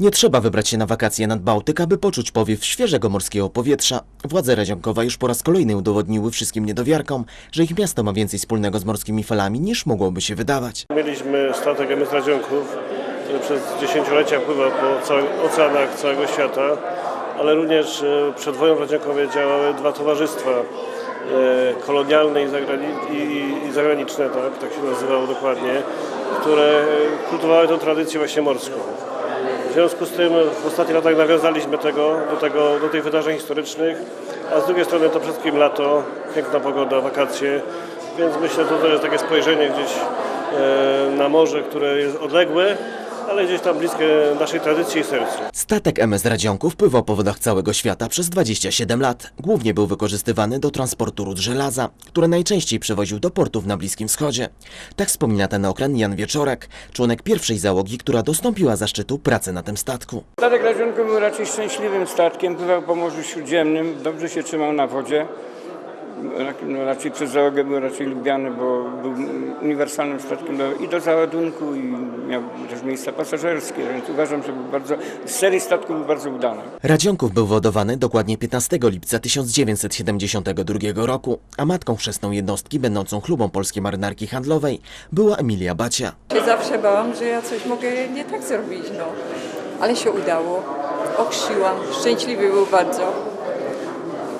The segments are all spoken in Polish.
Nie trzeba wybrać się na wakacje nad Bałtyk, aby poczuć powiew świeżego morskiego powietrza. Władze Radzionkowa już po raz kolejny udowodniły wszystkim niedowiarkom, że ich miasto ma więcej wspólnego z morskimi falami niż mogłoby się wydawać. Mieliśmy statek MS Radzionków, który przez dziesięciolecia pływał po oceanach całego świata, ale również e, przed wojną w Radzionkowie działały dwa towarzystwa e, kolonialne i zagraniczne, tak, tak się nazywało dokładnie, które kultywowały tę tradycję właśnie morską. Związku z tym w ostatnich latach nawiązaliśmy tego, do, tego, do tych wydarzeń historycznych, a z drugiej strony to przede wszystkim lato, piękna pogoda, wakacje, więc myślę, że to jest takie spojrzenie gdzieś e, na morze, które jest odległe, ale gdzieś tam bliskie naszej tradycji i sercu. Statek MS Radzionków pływał po wodach całego świata przez 27 lat. Głównie był wykorzystywany do transportu rud żelaza, które najczęściej przewoził do portów na Bliskim Wschodzie. Tak wspomina ten okręt Jan Wieczorek, członek pierwszej załogi, która dostąpiła zaszczytu pracy na tym statku. Statek Radzionko był raczej szczęśliwym statkiem, pływał po Morzu Śródziemnym, dobrze się trzymał na wodzie. No, raczej przez załogę był raczej lubiany, bo był uniwersalnym statkiem do, i do załadunku, i miał też miejsca pasażerskie, więc uważam, że był bardzo, z serii statków był bardzo udany. Radzionków był wodowany dokładnie 15 lipca 1972 roku, a matką chrzestną jednostki będącą chlubą polskiej marynarki handlowej była Emilia Bacia. się zawsze bałam, że ja coś mogę nie tak zrobić, no. Ale się udało. Okrzyłam. Szczęśliwy był bardzo.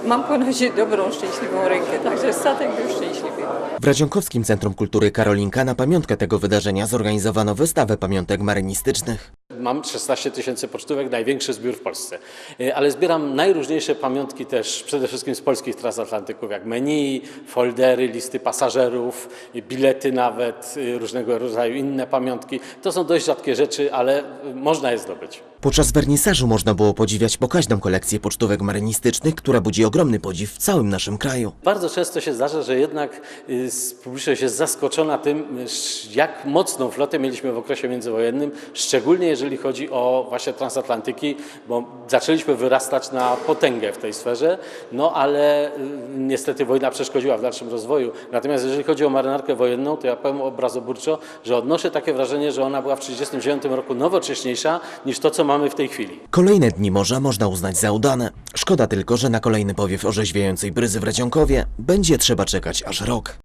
Mam ponoć dobrą, szczęśliwą rękę, także statek był szczęśliwy. W Radzionkowskim Centrum Kultury Karolinka na pamiątkę tego wydarzenia zorganizowano wystawę pamiątek marynistycznych. Mam 16 tysięcy pocztówek, największy zbiór w Polsce. Y, Ale zbieram najróżniejsze pamiątki też, przede wszystkim z polskich transatlantyków, jak menu, foldery, listy pasażerów, y, bilety nawet, y, różnego rodzaju inne pamiątki. To są dość rzadkie rzeczy, ale można je zdobyć. Podczas wernisażu można było podziwiać pokaźną kolekcję pocztówek marynistycznych, która budzi ogromny podziw w całym naszym kraju. Bardzo często się zdarza, że jednak y, publiczność jest zaskoczona tym, jak mocną flotę mieliśmy w okresie międzywojennym, szczególnie jeżeli chodzi o właśnie transatlantyki, bo zaczęliśmy wyrastać na potęgę w tej sferze, no ale y, niestety wojna przeszkodziła w dalszym rozwoju. Natomiast jeżeli chodzi o marynarkę wojenną, to ja powiem obrazoburczo, że odnoszę takie wrażenie, że ona była w 1939 roku nowocześniejsza niż to, co mamy w tej chwili. Kolejne dni morza można uznać za udane. Szkoda tylko, że na kolejny powiew orzeźwiającej bryzy w Radzionkowie będzie trzeba czekać aż rok.